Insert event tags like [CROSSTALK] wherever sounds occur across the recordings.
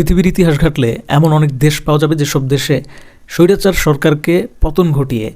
পৃথিবীর ইতিহাস ঘাটলে এমন অনেক দেশ পাওয়া যাবে যেসব দেশে স্বৈরাচার সরকারকে পতন ঘটিয়ে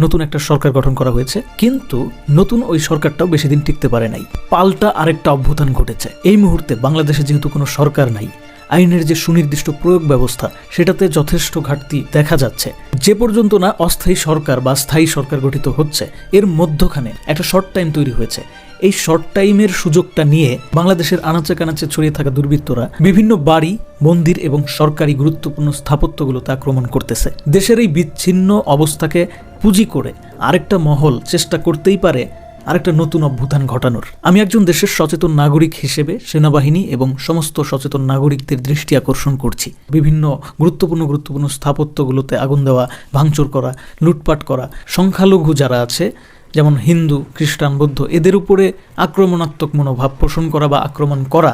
নতুন একটা সরকার গঠন করা হয়েছে। কিন্তু নতুন ওই সরকারটাও বেশি দিন টিকতে পারে নাই। পাল্টা আরেকটা অভ্যুত্থান ঘটেছে। এই মুহূর্তে বাংলাদেশে যেহেতু কোনো সরকার নাই, আইনের যে সুনির্দিষ্ট প্রয়োগ ব্যবস্থা, সেটাতে যথেষ্ট ঘাটতি দেখা যাচ্ছে। যে পর্যন্ত না অস্থায়ী সরকার বা স্থায়ী সরকার গঠিত হচ্ছে, এর মধ্যখানে একটা শর্ট টাইম তৈরি হয়েছে। এই শর্ট টাইমের সুযোগটা নিয়ে বাংলাদেশের আনাচে কানাচে ছড়িয়ে থাকা দুর্বৃত্তরা বিভিন্ন বাড়ি, মন্দির এবং সরকারি গুরুত্বপূর্ণ স্থাপত্যগুলোতে আক্রমণ করতেছে। দেশের এই বিচ্ছিন্ন অবস্থাকে পুঁজি করে আরেকটা মহল চেষ্টা করতেই পারে আরেকটা নতুন অভ্যুত্থান ঘটানোর। আমি একজন দেশের সচেতন নাগরিক হিসেবে সেনাবাহিনী এবং সমস্ত সচেতন নাগরিকদের দৃষ্টি আকর্ষণ করছি। বিভিন্ন গুরুত্বপূর্ণ গুরুত্বপূর্ণ স্থাপত্যগুলোতে আগুন দেওয়া, ভাঙচুর করা, লুটপাট করা, সংখ্যালঘু যারা আছে যেমন হিন্দু, খ্রিস্টান, বৌদ্ধ, এদের উপরে আক্রমণাত্মক মনোভাব পোষণ করা বা আক্রমণ করা,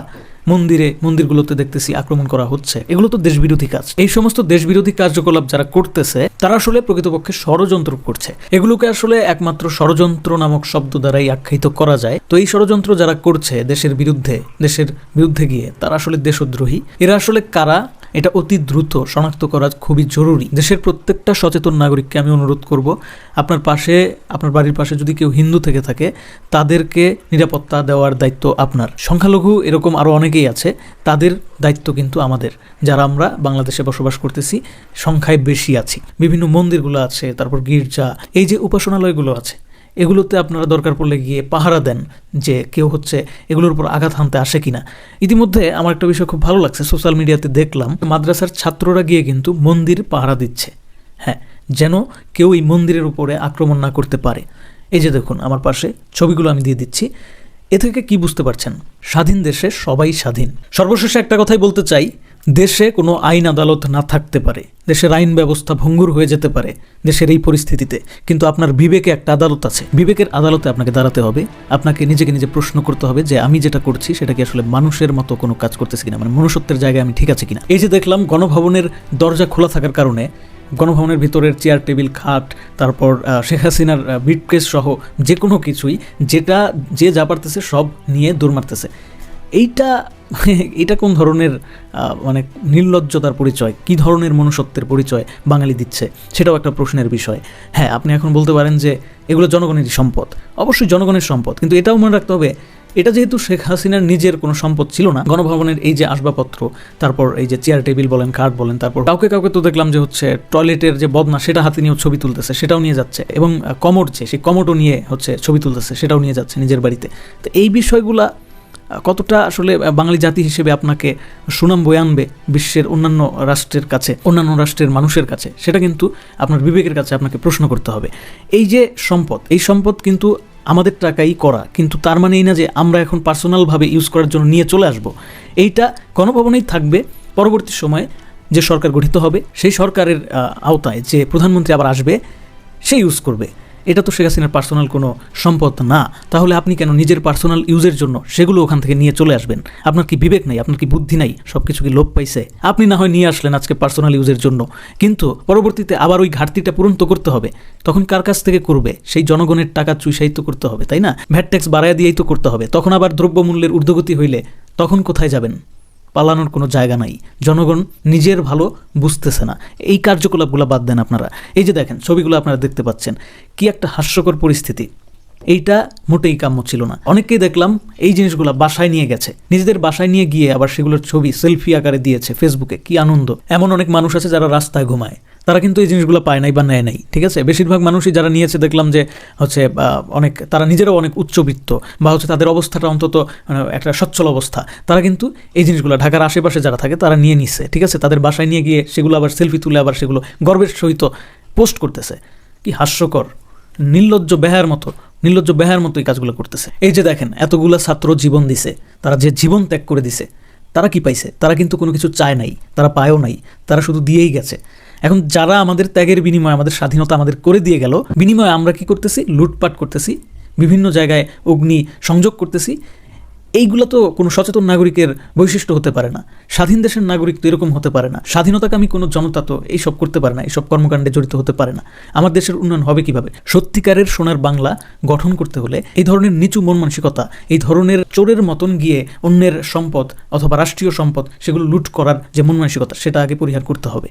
মন্দিরে, মন্দিরগুলোতে দেখতেছি আক্রমণ করা হচ্ছে। এগুলো তো দেশবিরোধী কাজ। এই সমস্ত দেশবিরোধী কার্যকলাপ যারা করতেছে, তারা আসলে প্রকৃতপক্ষে ষড়যন্ত্র করছে। এগুলোকে আসলে একমাত্র ষড়যন্ত্র নামক শব্দ দ্বারাই আখ্যায়িত করা যায়। তো এই ষড়যন্ত্র যারা করছে দেশের বিরুদ্ধে দেশের বিরুদ্ধে গিয়ে, তারা আসলে দেশদ্রোহী। এরা আসলে কারা? এটা অতি দ্রুত শনাক্ত করা খুবই জরুরি। দেশের প্রত্যেকটা সচেতন নাগরিককে আমি অনুরোধ করব, আপনার পাশে, আপনার বাড়ির পাশে যদি কেউ হিন্দু থেকে থাকে, তাদেরকে নিরাপত্তা দেওয়ার দায়িত্ব আপনার। সংখ্যালঘু এরকম আরও অনেকেই আছে, তাদের দায়িত্ব কিন্তু আমাদের। যারা আমরা বাংলাদেশে বসবাস করতেছি, সংখ্যায় বেশি আছি। বিভিন্ন মন্দিরগুলো আছে, তারপর গির্জা, এই যে উপাসনালয়গুলো আছে এগুলোতে আপনারা দরকার পড়লে গিয়ে পাহারা দেন যে কেউ হচ্ছে এগুলোর উপর আঘাত হানতে আসে কিনা। ইতিমধ্যে আমার একটা বিষয় খুব ভালো লাগছে, সোশ্যাল মিডিয়াতে দেখলাম, মাদ্রাসার ছাত্ররা গিয়ে কিন্তু মন্দির পাহারা দিচ্ছে। হ্যাঁ যেন কেউ এই মন্দিরের উপরে আক্রমণ না করতে পারে। এই যে দেখুন, আমার পাশে ছবিগুলো আমি দিয়ে দিচ্ছি। এ থেকে কি বুঝতে পারছেন? স্বাধীন দেশে সবাই স্বাধীন। সর্বশেষে একটা কথাই বলতে চাই দেশে কোনো আইন আদালত না থাকতে পারে। দেশের আইন ব্যবস্থা ভঙ্গুর হয়ে যেতে পারে দেশের এই পরিস্থিতিতে। কিন্তু আপনার বিবেকে একটা আদালত আছে। বিবেকের আদালতে আপনাকে দাঁড়াতে হবে। আপনাকে নিজেকে নিজে প্রশ্ন করতে হবে যে আমি যেটা করছি সেটা কি আসলে মানুষের মতো কোনো কাজ করতেছি কিনা? মানে মনুষ্যত্বের জায়গায় আমি ঠিক আছে কিনা? এই যে দেখলাম গণভবনের দরজা খোলা থাকার কারণে গণভবনের ভিতরের চেয়ার, টেবিল, খাট, তারপর শেখ হাসিনার বিটকেস সহ যে কোনো কিছুই, যেটা, যে যা পারতেছে সব নিয়ে দৌড় মারতেছে। এইটা [LAUGHS] এটা কোন ধরনের মানে নির্লজ্জতার পরিচয়? কি ধরনের মনুষ্যত্বের পরিচয় বাঙালি দিচ্ছে? সেটাও একটা প্রশ্নের বিষয়। হ্যাঁ আপনি এখন বলতে পারেন যে এগুলো জনগণেরই সম্পদ। অবশ্যই জনগণের সম্পদ। কিন্তু এটাও মনে রাখতে হবে, এটা যেহেতু শেখ হাসিনার নিজের কোনো সম্পদ ছিল না, গণভবনের এই যে আসবাবপত্র, তারপর এই যে চেয়ার টেবিল বলেন কাঠ বলেন, তারপর কাউকে কাউকে তো দেখলাম যে হচ্ছে টয়লেটের যে বদনা, সেটা হাতে নিয়েও ছবি তুলতেছে, সেটাও নিয়ে যাচ্ছে। এবং কমোড যে, সেই কমোডও নিয়ে হচ্ছে ছবি তুলতেছে, সেটাও নিয়ে যাচ্ছে নিজের বাড়িতে। তো এই বিষয়গুলা কতটা আসলে বাঙালি জাতি হিসেবে আপনাকে সুনাম বয়ে আনবে বিশ্বের অন্যান্য রাষ্ট্রের কাছে, অন্যান্য রাষ্ট্রের মানুষের কাছে? সেটা কিন্তু আপনার বিবেকের কাছে আপনাকে প্রশ্ন করতে হবে। এই যে সম্পদ, এই সম্পদ কিন্তু আমাদের টাকাই করা, কিন্তু তার মানে এই না যে আমরা এখন পার্সোনালভাবে ইউজ করার জন্য নিয়ে চলে আসব। এইটা গণভবনেই থাকবে। পরবর্তী সময়ে যে সরকার গঠিত হবে, সেই সরকারের আওতায় যে প্রধানমন্ত্রী আবার আসবে, সে ইউজ করবে। এটা তো শেখ হাসিনার পার্সোনাল কোনো সম্পদ না। তাহলে আপনি কেন নিজের পার্সোনাল ইউজের জন্য সেগুলো ওখান থেকে নিয়ে চলে আসবেন? আপনার কি বিবেক নাই? আপনার কি বুদ্ধি নাই? সব কিছু কি লোপ পাইছে? আপনি না হয় নিয়ে আসলেন আজকে পার্সোনাল ইউজের জন্য। কিন্তু পরবর্তীতে আবার ওই ঘাটতিটা পূরণ তো করতে হবে। তখন কার কাছ থেকে করবে? সেই জনগণের টাকা চুইসাই তো করতে হবে, তাই না? ভ্যাট ট্যাক্স বাড়ায় দিয়েই তো করতে হবে। তখন আবার দ্রব্যমূল্যের ঊর্ধ্বগতি হইলে তখন কোথায় যাবেন? পালানোর কোনো জায়গা নাই। জনগণ নিজের ভালো বুঝতেছে না। এই কার্যকলাপগুলো বাদ দেন আপনারা। এই যে দেখেন, ছবিগুলো আপনারা দেখতে পাচ্ছেন। কি একটা হাস্যকর পরিস্থিতি। এইটা মোটেই কাম্য ছিল না। অনেককেই দেখলাম এই জিনিসগুলো বাসায় নিয়ে গেছে। নিজেদের বাসায় নিয়ে গিয়ে আবার সেগুলোর ছবি, সেলফি আকারে দিয়েছে ফেসবুকে, কি আনন্দ। এমন অনেক মানুষ আছে যারা রাস্তায় ঘুমায়। তারা কিন্তু এই জিনিসগুলো পায় নাই বা নেয় নাই, ঠিক আছে? বেশিরভাগ মানুষই যারা নিয়েছে দেখলাম যে, হচ্ছে অনেক, তারা নিজেরাও অনেক উচ্চবিত্ত বা হচ্ছে তাদের অবস্থাটা অন্তত মানে একটা সচ্ছল অবস্থা। তারা কিন্তু এই জিনিসগুলো ঢাকার আশেপাশে যারা থাকে তারা নিয়ে নিচ্ছে ঠিক আছে? তাদের বাসায় নিয়ে গিয়ে সেগুলো আবার সেলফি তুলে আবার সেগুলো গর্বের সহিত পোস্ট করতেছে। কি হাস্যকর। নির্লজ্জ বেহার মতো, নির্লজ্জ বেহার মতো এই কাজগুলো করতেছে। এই যে দেখেন, এতগুলো ছাত্র জীবন দিছে, তারা যে জীবন ত্যাগ করে দিছে, তারা কি পাইছে? তারা কিন্তু কোনো কিছু চায় নাই, তারা পায়ও নাই, তারা শুধু দিয়েই গেছে। এখন যারা আমাদের ত্যাগের বিনিময়ে, আমাদের স্বাধীনতা আমাদের করে দিয়ে গেল, বিনিময়ে আমরা কি করতেছি? লুটপাট করতেছি, বিভিন্ন জায়গায় অগ্নি সংযোগ করতেছি এইগুলো তো কোনো সচেতন নাগরিকের বৈশিষ্ট্য হতে পারে না। স্বাধীন দেশের নাগরিক তো এরকম হতে পারে না। স্বাধীনতাকামী কোনো জনতা তো এইসব করতে পারে না, এইসব কর্মকাণ্ডে জড়িত হতে পারে না। আমার দেশের উন্নয়ন হবে কীভাবে? সত্যিকারের সোনার বাংলা গঠন করতে হলে এই ধরনের নিচু মন মানসিকতা, এই ধরনের চোরের মতন গিয়ে অন্যের সম্পদ অথবা রাষ্ট্রীয় সম্পদ সেগুলো লুট করার যে মন মানসিকতা, সেটা আগে পরিহার করতে হবে।